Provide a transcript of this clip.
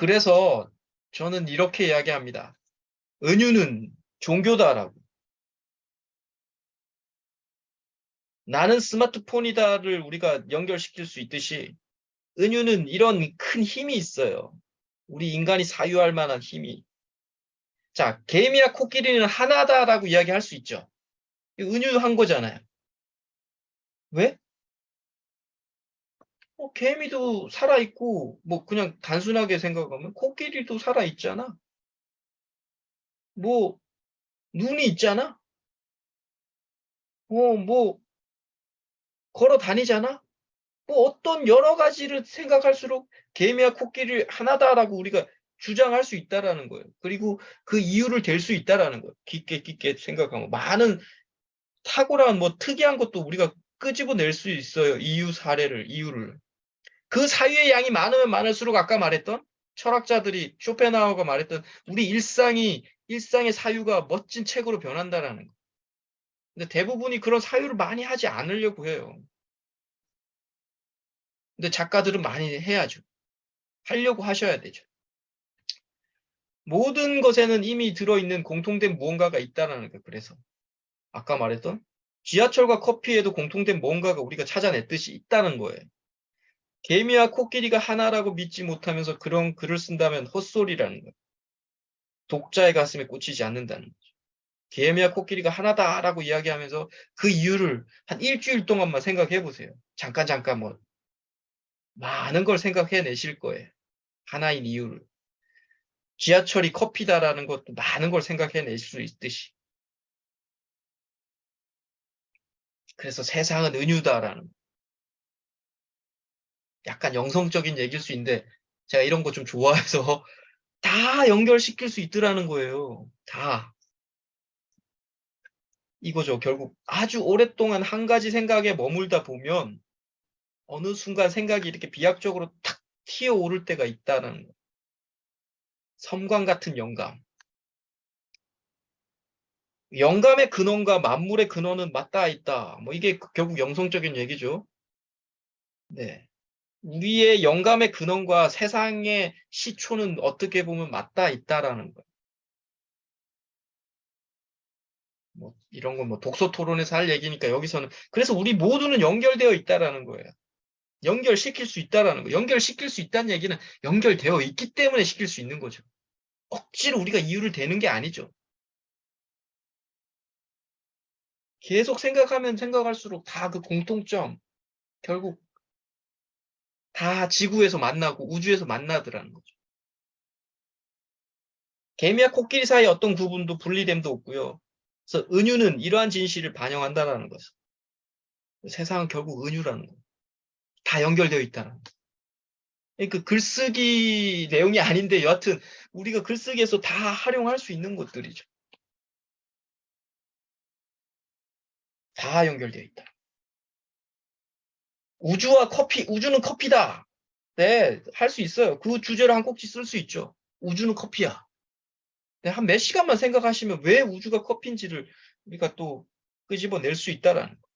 그래서 저는 이렇게 이야기합니다. 은유는 종교다라고. 나는 스마트폰이다를 우리가 연결시킬 수 있듯이 은유는 이런 큰 힘이 있어요. 우리 인간이 사유할 만한 힘이. 자, 개미와 코끼리는 하나다라고 이야기할 수 있죠. 은유한 거잖아요. 왜? 어, 개미도 살아있고, 뭐, 그냥 단순하게 생각하면 코끼리도 살아있잖아. 뭐, 눈이 있잖아. 어, 뭐, 걸어 다니잖아. 뭐, 어떤 여러 가지를 생각할수록 개미와 코끼리 하나다라고 우리가 주장할 수 있다라는 거예요. 그리고 그 이유를 댈 수 있다라는 거예요. 깊게 깊게 생각하고 많은 탁월한 뭐 특이한 것도 우리가 끄집어낼 수 있어요. 이유 사례를 이유를. 그 사유의 양이 많으면 많을수록 아까 말했던 철학자들이 쇼펜하우어가 말했던 우리 일상이 일상의 사유가 멋진 책으로 변한다라는 거. 근데 대부분이 그런 사유를 많이 하지 않으려고 해요. 근데 작가들은 많이 해야죠. 하려고 하셔야 되죠. 모든 것에는 이미 들어있는 공통된 무언가가 있다는 거예요. 그래서 아까 말했던 지하철과 커피에도 공통된 뭔가가 우리가 찾아냈듯이 있다는 거예요. 개미와 코끼리가 하나라고 믿지 못하면서 그런 글을 쓴다면 헛소리라는 거예요. 독자의 가슴에 꽂히지 않는다는 거죠. 개미와 코끼리가 하나다라고 이야기하면서 그 이유를 한 일주일 동안만 생각해 보세요. 잠깐 잠깐 뭐 많은 걸 생각해 내실 거예요. 하나인 이유를. 지하철이 커피다라는 것도 많은 걸 생각해 낼 수 있듯이. 그래서 세상은 은유다라는 약간 영성적인 얘기일 수 있는데 제가 이런 거 좀 좋아해서 다 연결시킬 수 있더라는 거예요. 다. 이거죠. 결국 아주 오랫동안 한 가지 생각에 머물다 보면 어느 순간 생각이 이렇게 비약적으로 탁 튀어오를 때가 있다는 거. 섬광 같은 영감. 영감의 근원과 만물의 근원은 맞닿아 있다. 뭐 이게 결국 영성적인 얘기죠. 네. 우리의 영감의 근원과 세상의 시초는 어떻게 보면 맞닿아 있다라는 거예요. 뭐 이런 건 뭐 독서 토론에서 할 얘기니까 여기서는 그래서 우리 모두는 연결되어 있다라는 거예요. 연결시킬 수 있다라는 거. 연결시킬 수 있다는 얘기는 연결되어 있기 때문에 시킬 수 있는 거죠. 억지로 우리가 이유를 대는 게 아니죠. 계속 생각하면 생각할수록 다 그 공통점 결국 다 지구에서 만나고 우주에서 만나더라는 거죠. 개미와 코끼리 사이 어떤 구분도 분리됨도 없고요. 그래서 은유는 이러한 진실을 반영한다라는 거죠. 세상은 결국 은유라는 거예요. 다 연결되어 있다는 거예요. 그 글쓰기 내용이 아닌데 여하튼 우리가 글쓰기에서 다 활용할 수 있는 것들이죠. 다 연결되어 있다. 우주와 커피, 우주는 커피다. 네, 할 수 있어요. 그 주제로 한 꼭지 쓸 수 있죠. 우주는 커피야. 네, 한 몇 시간만 생각하시면 왜 우주가 커피인지를 우리가 또 끄집어낼 수 있다라는 거.